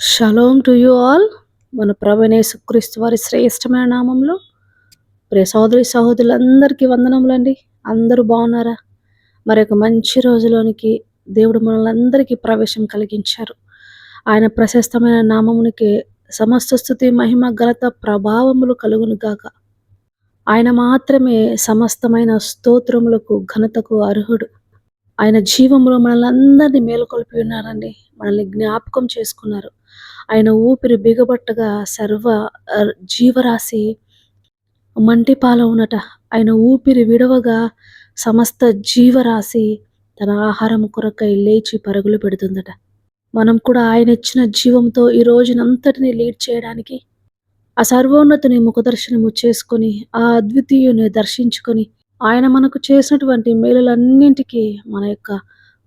Shalom to you all మన ప్రభనేసుక్రీస్తు వారి శ్రేష్టమైన నామంలో. ప్రియ సహోదరి సహోదరులందరికీ వందనములండి. అందరూ బాగున్నారా? మరి ఒక మంచి రోజులోనికి దేవుడు మనల్ని అందరికీ ప్రవేశం కలిగించారు. ఆయన ప్రశస్తమైన నామమునికి సమస్త స్థుతి మహిమ ఘనత ప్రభావములు కలుగును గాక. ఆయన మాత్రమే సమస్తమైన స్తోత్రములకు ఘనతకు అర్హుడు. ఆయన జీవంలో మనల్ని అందరినీ మేలుకొల్పి ఉన్నారండి. మనల్ని జ్ఞాపకం చేసుకున్నారు. ఆయన ఊపిరి బిగబట్టగా సర్వ జీవరాశి మంటిపాల ఉన్నట. ఆయన ఊపిరి విడవగా సమస్త జీవరాశి తన ఆహారం కొరకై లేచి పరుగులు పెడుతుందట. మనం కూడా ఆయన ఇచ్చిన జీవంతో ఈ రోజునంతటిని లీడ్ చేయడానికి ఆ సర్వోన్నతిని ముఖదర్శనము చేసుకొని ఆ అద్వితీయుని దర్శించుకొని ఆయన మనకు చేసినటువంటి మేలులన్నింటికీ మన యొక్క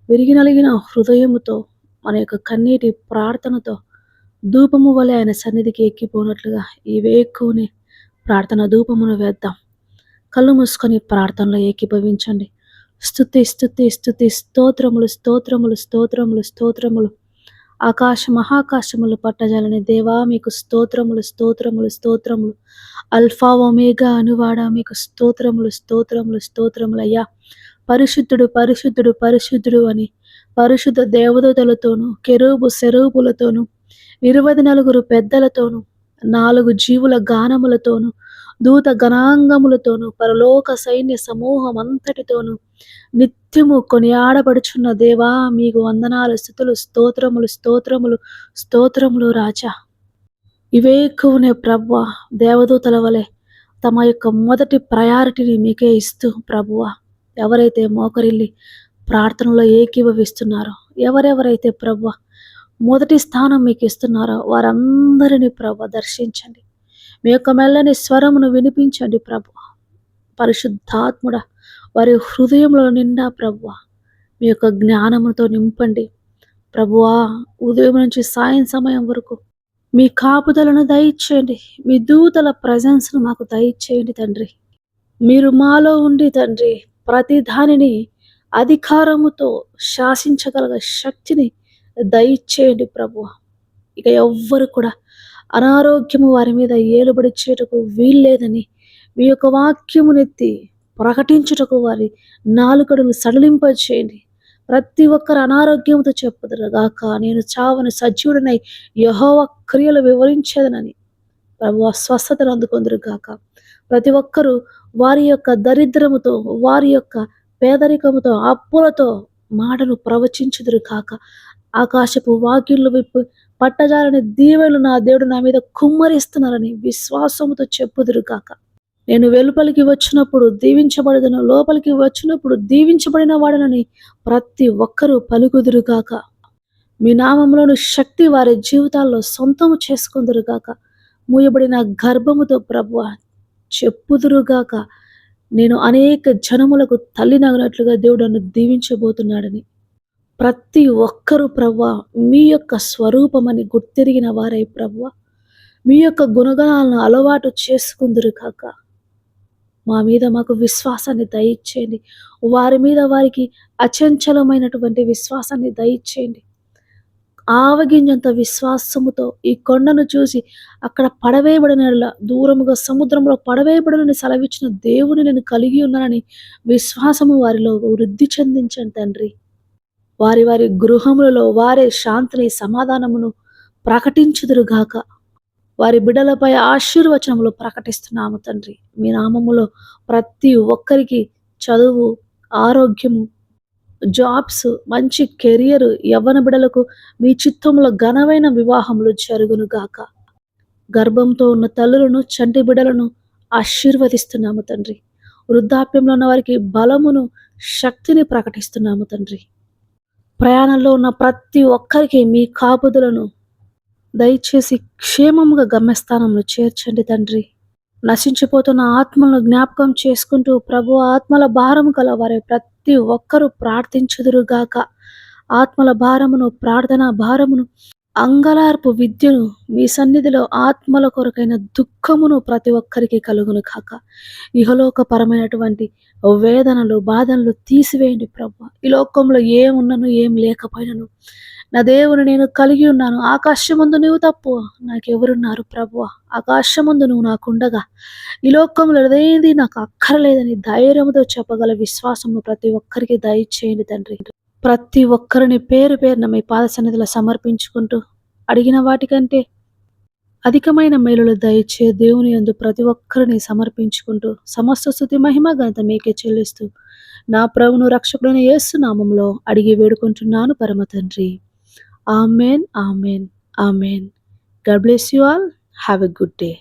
విరిగి నలిగిన హృదయముతో మన యొక్క కన్నీటి ప్రార్థనతో ధూపము వలె ఆయన సన్నిధికి ఎక్కిపోనట్లుగా ఈ వేక్కుని ప్రార్థన ధూపమును వేద్దాం. కళ్ళు మూసుకొని ప్రార్థనలో ఏకీభవించండి. స్థుతి స్థుతి స్థుతి స్తోత్రములు స్తోత్రములు స్తోత్రములు స్తోత్రములు. ఆకాశ మహాకాశములు పట్టజాలని దేవా మీకు స్తోత్రములు స్తోత్రములు స్తోత్రములు. అల్ఫా ఒమేగా అనువాడా మీకు స్తోత్రములు స్తోత్రములు స్తోత్రములు అయ్యా. పరిశుద్ధుడు పరిశుద్ధుడు పరిశుద్ధుడు అని పరిశుద్ధ దేవదూతలతోనూ కెరూబు శరూపులతోనూ ఇరవై నలుగురు పెద్దలతోనూ నాలుగు జీవుల గానములతోనూ దూత గణాంగములతోనూ పరలోక సైన్య సమూహం అంతటితోనూ నిత్యము కొనియాడబడుచున్న దేవా మీకు వందనాలు స్థుతులు స్తోత్రములు స్తోత్రములు స్తోత్రములు రాజా. ఇవే ఎక్కువనే ప్రభువ దేవదూతల వలె తమ యొక్క మొదటి ప్రయారిటీని మీకే ఇస్తూ ప్రభువ ఎవరైతే మోకరిల్లి ప్రార్థనలో ఏకీభవిస్తున్నారో ఎవరెవరైతే ప్రభువ మొదటి స్థానం మీకు ఇస్తున్నారో? వారందరినీ ప్రభు దర్శించండి. మీ యొక్క మెల్లని స్వరమును వినిపించండి ప్రభు. పరిశుద్ధాత్ముడ వారి హృదయంలో నిండా ప్రభువ మీ యొక్క జ్ఞానముతో నింపండి. ప్రభువా ఉదయం నుంచి సాయం సమయం వరకు మీ కాపుదలను దయచేయండి. మీ దూతల ప్రజెన్స్ను మాకు దయచేయండి తండ్రి. మీరు మాలో ఉండి తండ్రి ప్రతి దానిని అధికారముతో శాసించగల శక్తిని దయచేయండి ప్రభు. ఇక ఎవ్వరు కూడా అనారోగ్యము వారి మీద ఏలుబడి చేయటకు వీల్లేదని మీ యొక్క వాక్యమునెత్తి ప్రకటించుటకు వారి నాలుకడును సడలింప చేయండి ప్రతి ఒక్కరు అనారోగ్యంతో చెప్పుదురుగాక. నేను చావని సజీవుడనై యహోవ క్రియలు వివరించేదనని ప్రభు స్వస్థతను అందుకొందురుగాక. ప్రతి ఒక్కరూ వారి యొక్క దరిద్రముతో వారి యొక్క పేదరికముతో అప్పులతో మాటను ప్రవచించుదురు కాక ఆకాశపు వాకిళ్ళు విప్పు పట్టజాలని దీవెలు నా దేవుడు నా మీద కుమ్మరిస్తున్నారని విశ్వాసముతో చెప్పుదురు కాక నేను వెలుపలికి వచ్చినప్పుడు దీవించబడదను లోపలికి వచ్చినప్పుడు దీవించబడిన వాడనని ప్రతి ఒక్కరూ పలుకుదురు కాక మీ నామంలోని శక్తి వారి జీవితాల్లో సొంతము చేసుకుందురు కాక మూయబడిన గర్భముతో ప్రభు చెప్పుదురుగాక. నేను అనేక జనములకు తల్లినగినట్లుగా దేవుడు నన్ను దీవించబోతున్నాడని ప్రతి ఒక్కరూ ప్రవ్వ మీ యొక్క స్వరూపమని గుర్తిరిగిన వారై ప్రవ్వ. మీ యొక్క గుణగణాలను అలవాటు చేసుకుందురు కాక. మా మీద మాకు విశ్వాసాన్ని దయచేయండి. వారి మీద వారికి అచంచలమైనటువంటి విశ్వాసాన్ని దయచేయండి. ఆవగింజంత విశ్వాసముతో ఈ కొండను చూసి అక్కడ పడవేయబడిన దూరముగా సముద్రంలో పడవేయబడనని సెలవిచ్చిన దేవుని నేను కలిగి ఉన్నానని విశ్వాసము వారిలో వృద్ధి చెందించండి తండ్రి. వారి వారి గృహములలో వారే శాంతిని సమాధానమును ప్రకటించుదురుగాక వారి బిడ్డలపై ఆశీర్వచనములు ప్రకటిస్తున్నాము తండ్రి. మీ నామములో ప్రతి ఒక్కరికి చదువు ఆరోగ్యము జాబ్స్ మంచి కెరియర్ యవ్వన బిడలకు మీ చిత్తంలో ఘనమైన వివాహములు జరుగును గాక. గర్భంతో ఉన్న తల్లులను చంటి బిడలను ఆశీర్వదిస్తున్నాము తండ్రి. వృద్ధాప్యంలో ఉన్న వారికి బలమును శక్తిని ప్రకటిస్తున్నాము తండ్రి. ప్రయాణంలో ఉన్న ప్రతి ఒక్కరికి మీ కాపుదలను దయచేసి క్షేమముగా గమ్యస్థానంలో చేర్చండి తండ్రి. నశించిపోతున్న ఆత్మలను జ్ఞాపకం చేసుకుంటూ ప్రభు ఆత్మల భారము గల వారి ప్రతి ఒక్కరూ ప్రార్థించుదురుగాక. ఆత్మల భారమును ప్రార్థన భారమును అంగలార్పు విద్యను మీ సన్నిధిలో ఆత్మల కొరకైన దుఃఖమును ప్రతి ఒక్కరికి కలుగును కాక. ఇహలోకపరమైనటువంటి వేదనలు బాధనలు తీసివేయండి ప్రభు. ఈ లోకంలో ఏమున్నను ఏం లేకపోయినను. నా దేవుని నేను కలిగి ఉన్నాను. ఆకాశమందు నువ్వు తప్పు నాకెవరున్నారు ప్రభు? ఆకాశమందు నువ్వు నాకుండగా. ఈ లోకంలో ఏది నాకు అక్కరలేదని ధైర్యంతో చెప్పగల విశ్వాసము ప్రతి ఒక్కరికి దయచేయండి తండ్రి. ప్రతి ఒక్కరిని పేరు పేరున మీ పాద సన్నిధిలో సమర్పించుకుంటూ అడిగిన వాటికంటే అధికమైన మేలులు దయచే దేవుని యందు ప్రతి ఒక్కరిని సమర్పించుకుంటూ సమస్త స్థుతి మహిమ ఘనత మీకే చెల్లిస్తూ నా ప్రభును రక్షకుడైన యేసు నామంలో అడిగి వేడుకుంటున్నాను పరమ తండ్రి. Amen amen amen. God bless you all. Have a good day.